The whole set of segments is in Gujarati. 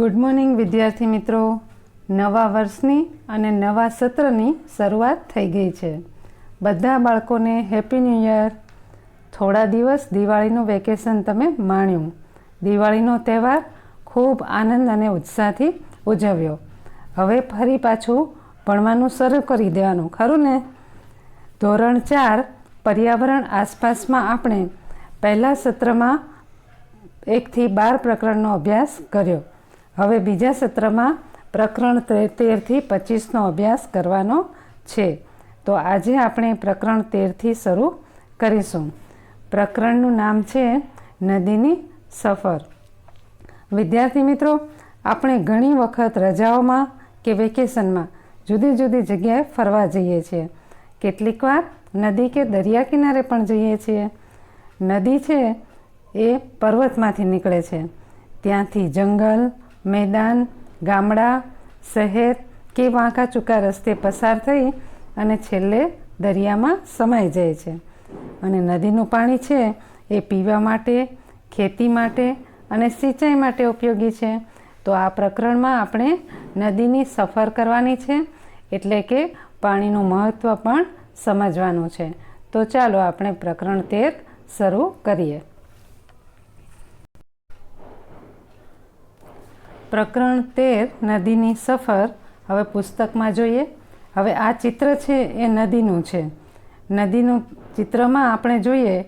ગુડ મોર્નિંગ વિદ્યાર્થી મિત્રો. નવા વર્ષની અને નવા સત્રની શરૂઆત થઈ ગઈ છે. બધા બાળકોને હેપી ન્યૂ યર થોડા દિવસ દિવાળીનું વેકેશન તમે માણ્યું. દિવાળીનો તહેવાર ખૂબ આનંદ અને ઉત્સાહથી ઉજવ્યો. હવે ફરી પાછું ભણવાનું શરૂ કરી દેવાનું, ખરું ને? ધોરણ ચાર, પર્યાવરણ આસપાસમાં આપણે પહેલાં સત્રમાં એકથી બાર પ્રકરણનો અભ્યાસ કર્યો. હવે બીજા સત્રમાં પ્રકરણ તેરથી પચીસનો અભ્યાસ કરવાનો છે. તો આજે આપણે પ્રકરણ તેરથી શરૂ કરીશું. પ્રકરણનું નામ છે નદીની સફર. વિદ્યાર્થી મિત્રો, આપણે ઘણી વખત રજાઓમાં કે વેકેશનમાં જુદી જુદી જગ્યાએ ફરવા જઈએ છીએ. કેટલીક વાર નદી કે દરિયા કિનારે પણ જઈએ છીએ. નદી છે એ પર્વતમાંથી નીકળે છે. ત્યાંથી જંગલ મેદાન, ગામડા, શહેર કે વાંકા ચૂકા રસ્તે પસાર થઈ અને છેલ્લે દરિયામાં સમાઈ જાય છે. અને નદીનું પાણી છે એ પીવા માટે, ખેતી માટે અને સિંચાઈ માટે ઉપયોગી છે. તો આ પ્રકરણમાં આપણે નદીની સફર કરવાની છે, એટલે કે પાણીનું મહત્ત્વ પણ સમજવાનું છે. તો ચાલો આપણે પ્રકરણ તેર શરૂ કરીએ. પ્રકરણ તેર, નદીની સફર. હવે પુસ્તકમાં જોઈએ. હવે આ ચિત્ર છે એ નદીનું છે. નદીનું ચિત્રમાં આપણે જોઈએ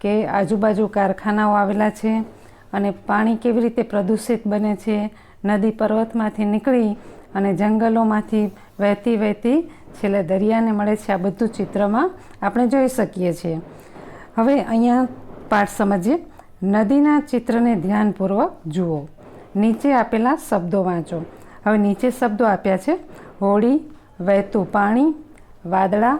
કે આજુબાજુ કારખાનાઓ આવેલા છે અને પાણી કેવી રીતે પ્રદૂષિત બને છે. નદી પર્વતમાંથી નીકળી અને જંગલોમાંથી વહેતી વહેતી છેલ્લે દરિયાને મળે છે. આ બધું ચિત્રમાં આપણે જોઈ શકીએ છીએ. હવે અહીંયા પાઠ સમજીએ. નદીના ચિત્રને ધ્યાનપૂર્વક જુઓ. નીચે આપેલા શબ્દો વાંચો. હવે નીચે શબ્દો આપ્યા છે. હોળી, વહેતું પાણી, વાદળા,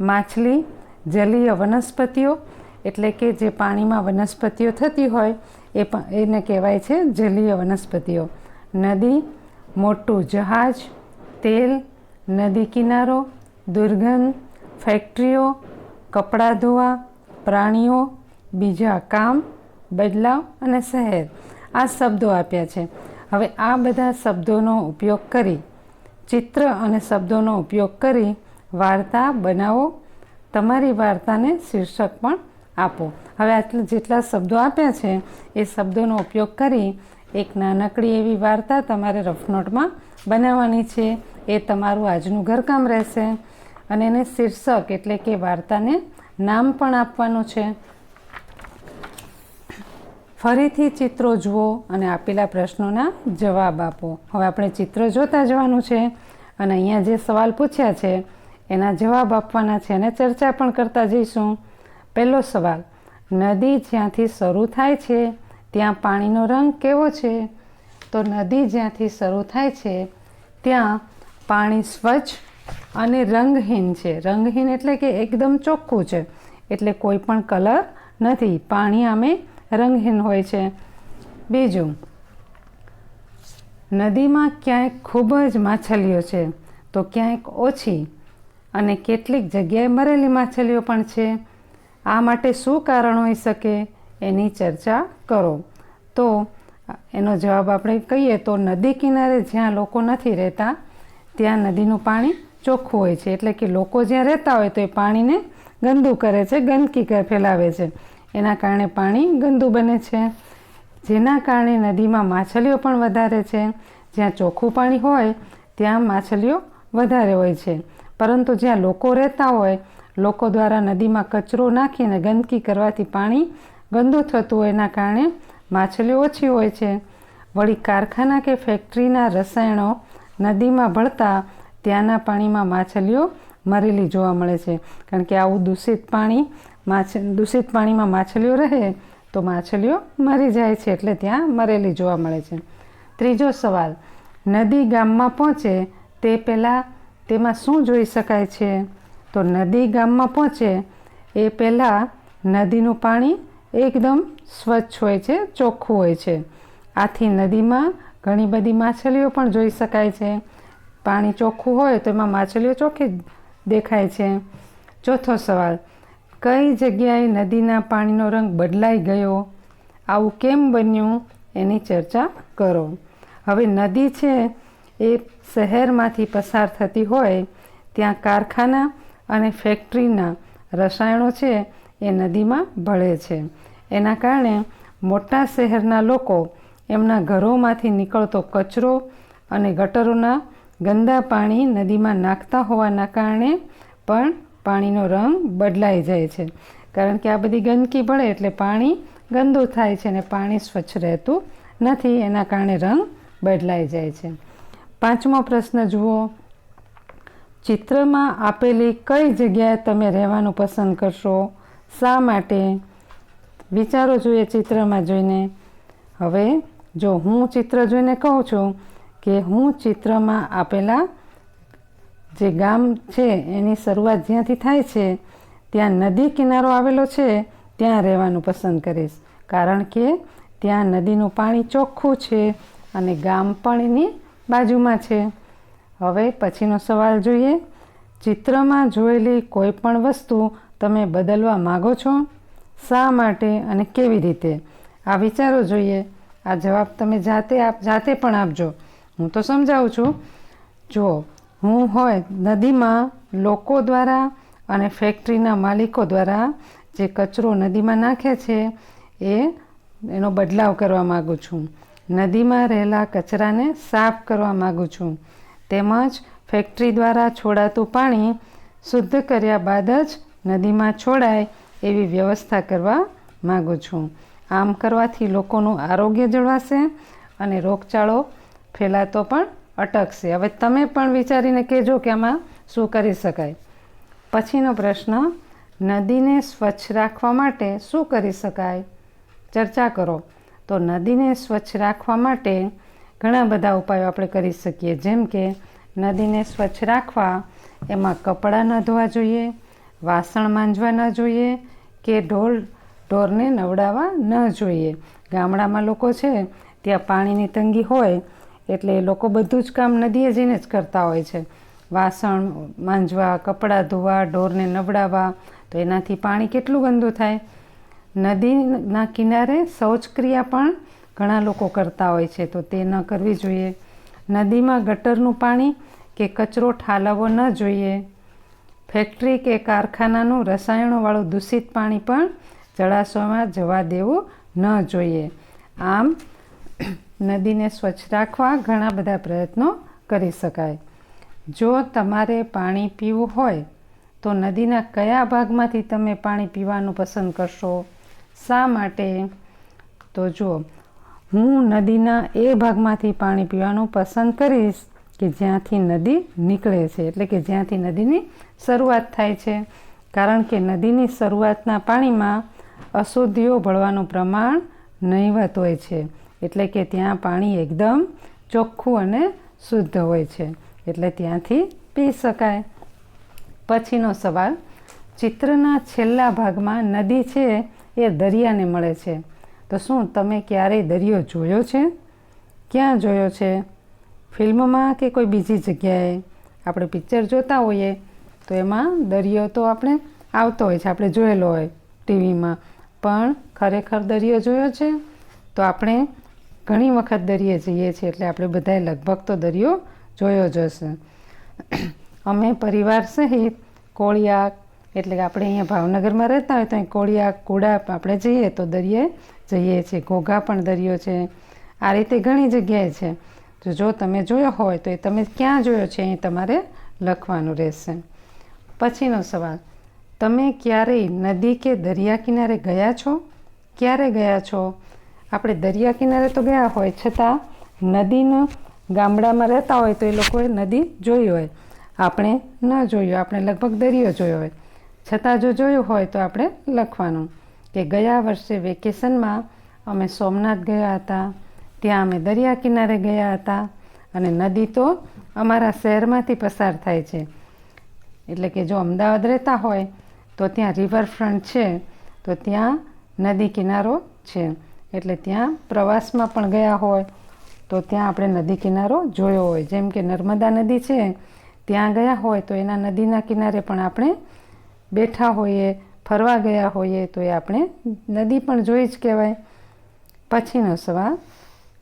માછલી, જલીય વનસ્પતિઓ, એટલે કે જે પાણીમાં વનસ્પતિઓ થતી હોય, એ પણ એને કહેવાય છે જલીય વનસ્પતિઓ. નદી, મોટું જહાજ, તેલ, નદી કિનારો, દુર્ગંધ, ફેક્ટરીઓ, કપડાં ધોવા, પ્રાણીઓ, બીજા કામ, બદલાવ અને શહેર. આ શબ્દો આપ્યા છે. હવે આ બધા શબ્દોનો ઉપયોગ કરી, ચિત્ર અને શબ્દોનો ઉપયોગ કરી વાર્તા બનાવો. તમારી વાર્તાને શીર્ષક પણ આપો. હવે આટલા જેટલા શબ્દો આપ્યા છે, એ શબ્દોનો ઉપયોગ કરી એક નાનકડી એવી વાર્તા તમારે રફનોટમાં બનાવવાની છે. એ તમારું આજનું ઘરકામ રહેશે અને એને શીર્ષક એટલે કે વાર્તાને નામ પણ આપવાનું છે. ફરીથી ચિત્રો જુઓ અને આપેલા પ્રશ્નોના જવાબ આપો. હવે આપણે ચિત્ર જોતા જવાનું છે અને અહીંયા જે સવાલ પૂછ્યા છે, એના જવાબ આપવાના છે અને ચર્ચા પણ કરતા જઈશું. પહેલો સવાલ, નદી જ્યાંથી શરૂ થાય છે, ત્યાં પાણીનો રંગ કેવો છે? તો નદી જ્યાંથી શરૂ થાય છે, ત્યાં પાણી સ્વચ્છ અને રંગહીન છે. રંગહીન એટલે કે એકદમ ચોખ્ખું છે. એટલે કોઈ પણ કલર નથી. પાણી આમે રંગહીન હોય છે. બીજું, નદીમાં ક્યાંક ખૂબ જ માછલીઓ છે, તો ક્યાંક ઓછી અને કેટલીક જગ્યાએ મરેલી માછલીઓ પણ છે. આ માટે શું કારણ હોઈ શકે એની ચર્ચા કરો. તો, એનો જવાબ આપણે કહીએ તો નદી કિનારે જ્યાં લોકો નથી રહેતા, ત્યાં નદીનું પાણી ચોખ્ખું હોય છે. એટલે કે લોકો જ્યાં રહેતા હોય તો એ પાણીને ગંદુ કરે છે, ગંદકી ફેલાવે છે. એના કારણે પાણી ગંદુ બને છે. જેના કારણે નદીમાં માછલીઓ પણ વધારે છે. જ્યાં ચોખ્ખું પાણી હોય, ત્યાં માછલીઓ વધારે હોય છે. પરંતુ જ્યાં લોકો રહેતા હોય, લોકો દ્વારા નદીમાં કચરો નાખીને ગંદકી કરવાથી પાણી ગંદુ થતું હોય, એના કારણે માછલીઓ ઓછી હોય છે. વળી કારખાના કે ફેક્ટરીના રસાયણો નદીમાં ભળતા ત્યાંના પાણીમાં માછલીઓ મરેલી જોવા મળે છે. કારણ કે આવું દૂષિત પાણી માછ, દૂષિત પાણીમાં માછલીઓ રહે તો માછલીઓ મરી જાય છે એટલે ત્યાં મરેલી જોવા મળે છે. ત્રીજો સવાલ, નદી ગામમાં પહોંચે તે પહેલાં તેમાં શું જોઈ શકાય છે? તો નદી ગામમાં પહોંચે એ પહેલાં નદીનું પાણી એકદમ સ્વચ્છ હોય છે, ચોખ્ખું હોય છે. આથી નદીમાં ઘણી બધી માછલીઓ પણ જોઈ શકાય છે. પાણી ચોખ્ખું હોય તો એમાં માછલીઓ ચોખ્ખી દેખાય છે. ચોથો સવાલ કઈ જગ્યાએ નદીના પાણીનો રંગ બદલાઈ ગયો? આવું કેમ બન્યું? એની ચર્ચા કરો. હવે નદી છે એ શહેરમાંથી પસાર થતી હોય, ત્યાં કારખાના અને ફેક્ટરીના રસાયણો છે એ નદીમાં ભળે છે. એના કારણે મોટા શહેરના લોકો એમના ઘરોમાંથી નીકળતો કચરો અને ગટરોના ગંદા પાણી નદીમાં નાખતા હોવાના કારણે પણ પાણીનો રંગ બદલાઈ જાય છે. કારણ કે આ બધી ગંદકી ભળે એટલે પાણી ગંદુ થાય છે અને પાણી સ્વચ્છ રહેતું નથી. એના કારણે રંગ બદલાઈ જાય છે. પાંચમો પ્રશ્ન જુઓ. ચિત્રમાં આપેલી કઈ જગ્યાએ તમે રહેવાનું પસંદ કરશો? શા માટે? વિચારો જોઈએ ચિત્રમાં જોઈને. હવે જો હું ચિત્ર જોઈને કહું છું કે હું ચિત્રમાં આપેલા જે ગામ છે, એની શરૂઆત જ્યાંથી થાય છે, ત્યાં નદી કિનારો આવેલો છે, ત્યાં રહેવાનું પસંદ કરીશ. કારણ કે ત્યાં નદીનું પાણી ચોખ્ખું છે અને ગામ પણ એની બાજુમાં છે. હવે પછીનો સવાલ જોઈએ. ચિત્રમાં જોયેલી કોઈ પણ વસ્તુ તમે બદલવા માગો છો? શા માટે અને કેવી રીતે? આ વિચારો જોઈએ. આ જવાબ તમે જાતે આપ જાતે પણ આપજો. હું તો સમજાવું છું. જો હું હોય નદીમાં લોકો દ્વારા અને ફેક્ટરીના માલિકો દ્વારા જે કચરો નદીમાં નાખે છે, એ, એનો બદલાવ કરવા માગું છું. નદીમાં રહેલા કચરાને સાફ કરવા માગું છું. તેમજ ફેક્ટરી દ્વારા છોડાતું પાણી શુદ્ધ કર્યા બાદ જ નદીમાં છોડાય એવી વ્યવસ્થા કરવા માગું છું. આમ કરવાથી લોકોનું આરોગ્ય જળવાશે અને રોગચાળો ફેલાતો પણ અટકશે. હવે તમે પણ વિચારીને કહેજો કે આમાં શું કરી શકાય. પછીનો પ્રશ્ન, નદીને સ્વચ્છ રાખવા માટે શું કરી શકાય? ચર્ચા કરો. તો નદીને સ્વચ્છ રાખવા માટે ઘણા બધા ઉપાયો આપણે કરી શકીએ. જેમ કે, નદીને સ્વચ્છ રાખવા, એમાં કપડાં ન ધોવા જોઈએ, વાસણ માંજવા ન જોઈએ કે ઢોર ઢોરને નવડાવવા ન જોઈએ. ગામડામાં લોકો છે, ત્યાં પાણીની તંગી હોય એટલે એ લોકો બધું જ કામ નદીએ જઈને જ કરતા હોય છે. વાસણ, માંજવા, કપડાં ધોવા, ઢોરને નવડાવવા, તો એનાથી પાણી કેટલું ગંદુ થાય? નદીના કિનારે શૌચક્રિયા પણ ઘણા લોકો કરતા હોય છે, તો તે ન કરવી જોઈએ. નદીમાં ગટરનું પાણી કે કચરો ઠાલવવો ન જોઈએ. ફેક્ટરી કે કારખાનાનું રસાયણોવાળું દૂષિત પાણી પણ જળાશયમાં જવા દેવું ન જોઈએ. આમ નદીને સ્વચ્છ રાખવા ઘણા બધા પ્રયત્નો કરી શકાય. જો તમારે પાણી પીવું હોય, તો નદીના કયા ભાગમાંથી તમે પાણી પીવાનું પસંદ કરશો? શા માટે? તો જુઓ, હું નદીના એ ભાગમાંથી પાણી પીવાનું પસંદ કરીશ કે જ્યાંથી નદી નીકળે છે, એટલે કે જ્યાંથી નદીની શરૂઆત થાય છે. કારણ કે નદીની શરૂઆતના પાણીમાં અશુદ્ધિઓ ભળવાનું પ્રમાણ નહીવત હોય છે. એટલે કે ત્યાં પાણી એકદમ ચોખ્ખું અને શુદ્ધ હોય છે. એટલે ત્યાંથી પી શકાય. પછીનો સવાલ, ચિત્રના છેલ્લા ભાગમાં નદી છે એ દરિયાને મળે છે. તો શું તમે ક્યારેય દરિયો જોયો છે? ક્યાં જોયો છે? ફિલ્મમાં કે કોઈ બીજી જગ્યાએ? આપણે પિક્ચર જોતા હોઈએ તો એમાં દરિયો તો આપણે આવતો હોય છે, આપણે જોયેલો હોય ટીવીમાં. પણ ખરેખર દરિયો જોયો છે? તો આપણે ઘણી વખત દરિયે જઈએ છીએ એટલે આપણે બધાએ લગભગ તો દરિયો જોયો જ હશે. અમે પરિવાર સહિત કોળિયાક, એટલે કે આપણે અહીંયા ભાવનગરમાં રહેતા હોય તો અહીં કોળિયાક કુડાપ આપણે જઈએ તો દરિયે જઈએ છીએ. ઘોઘા પણ દરિયો છે. આ રીતે ઘણી જગ્યાએ છે. તો જો તમે જોયો હોય તો એ તમે ક્યાં જોયો છે અહીં તમારે લખવાનું રહેશે. પછીનો સવાલ, તમે ક્યારેય નદી કે દરિયા કિનારે ગયા છો? ક્યારે ગયા છો? આપણે દરિયા કિનારે તો ગયા હોય, છતાં નદીનું ગામડામાં રહેતા હોય તો એ લોકોએ નદી જોઈ હોય. આપણે ન જોયું, આપણે લગભગ દરિયો જોયો હોય. છતાં જો જોયું હોય તો આપણે લખવાનું કે ગયા વર્ષે વેકેશનમાં અમે સોમનાથ ગયા હતા, ત્યાં અમે દરિયા કિનારે ગયા હતા અને નદી તો અમારા શહેરમાંથી પસાર થાય છે. એટલે કે જો અમદાવાદ રહેતા હોય તો ત્યાં રિવરફ્રન્ટ છે, તો ત્યાં નદી કિનારો છે. એટલે ત્યાં પ્રવાસમાં પણ ગયા હોય, તો ત્યાં આપણે નદી કિનારો જોયો હોય. જેમ કે નર્મદા નદી છે, ત્યાં ગયા હોય, તો એના નદીના કિનારે પણ આપણે બેઠા હોઈએ, ફરવા ગયા હોઈએ, તો એ આપણે નદી પણ જોઈ જ કહેવાય. પછીનો સવાલ,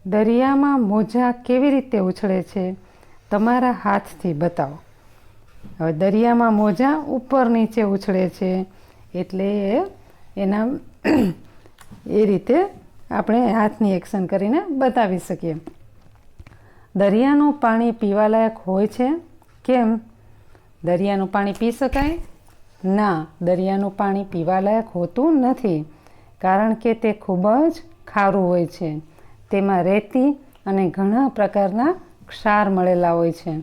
દરિયામાં મોજા કેવી રીતે ઉછળે છે? તમારા હાથથી બતાવો. હવે દરિયામાં મોજા ઉપર નીચે ઉછળે છે, એટલે એના, એ રીતે આપણે હાથની એક્શન કરીને બતાવી શકીએ. દરિયાનું પાણી પીવાલાયક હોય છે? કેમ? દરિયાનું પાણી પી શકાય? ના, દરિયાનું પાણી પીવાલાયક હોતું નથી, કારણ કે તે ખૂબ જ ખારું હોય છે. તેમાં રેતી અને ઘણા પ્રકારના ક્ષાર મળેલા હોય છે.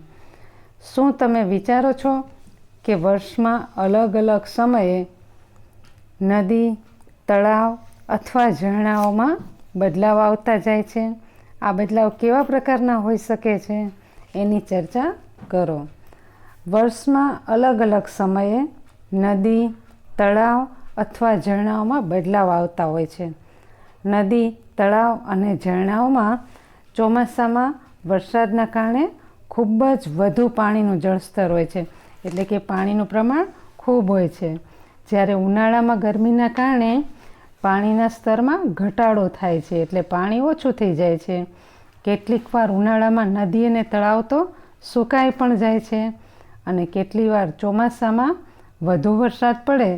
શું તમે વિચારો છો કે વર્ષમાં અલગ અલગ સમયે નદી, તળાવ અથવા ઝરણાઓમાં બદલાવ આવતા જાય છે. આ બદલાવ કેવા પ્રકારના હોઈ શકે છે એની ચર્ચા કરો. વર્ષમાં અલગ અલગ સમયે નદી, તળાવ અથવા ઝરણાઓમાં બદલાવ આવતા હોય છે. નદી, તળાવ અને ઝરણાઓમાં ચોમાસામાં વરસાદના કારણે ખૂબ જ વધુ પાણીનું જળસ્તર હોય છે. એટલે કે પાણીનું પ્રમાણ ખૂબ હોય છે. જ્યારે ઉનાળામાં ગરમીના કારણે પાણીના સ્તરમાં ઘટાડો થાય છે એટલે પાણી ઓછું થઈ જાય છે. કેટલીક વાર ઉનાળામાં નદી અને તળાવ તો સુકાઈ પણ જાય છે અને કેટલી વાર ચોમાસામાં વધુ વરસાદ પડે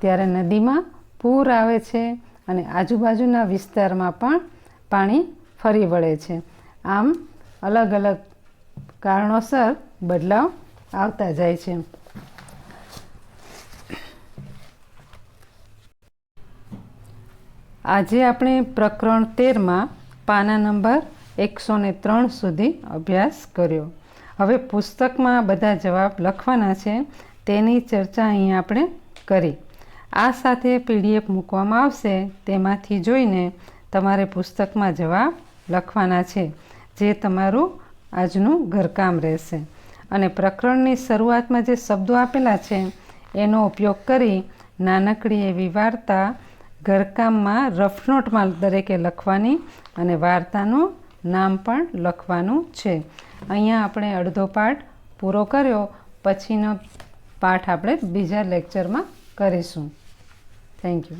ત્યારે નદીમાં પૂર આવે છે અને આજુબાજુના વિસ્તારમાં પણ પાણી ફરી વળે છે. આમ અલગ અલગ કારણોસર બદલાવ આવતા જાય છે. આજે આપણે પ્રકરણ તેરમાં પાના નંબર એકસો ને ત્રણ સુધી અભ્યાસ કર્યો. હવે પુસ્તકમાં બધા જવાબ લખવાના છે, તેની ચર્ચા અહીં આપણે કરી. આ સાથે પીડીએફ મૂકવામાં આવશે, તેમાંથી જોઈને તમારે પુસ્તકમાં જવાબ લખવાના છે, જે તમારું આજનું ઘરકામ રહેશે. અને પ્રકરણની શરૂઆતમાં જે શબ્દો આપેલા છે, એનો ઉપયોગ કરી નાનકડી એવી વાર્તા ઘરકામમાં રફનોટમાં દરેકે લખવાની અને વાર્તાનું નામ પણ લખવાનું છે. અહીંયા આપણે અડધો પાઠ પૂરો કર્યો, પછીનો પાઠ આપણે બીજા લેક્ચરમાં કરીશું. Thank you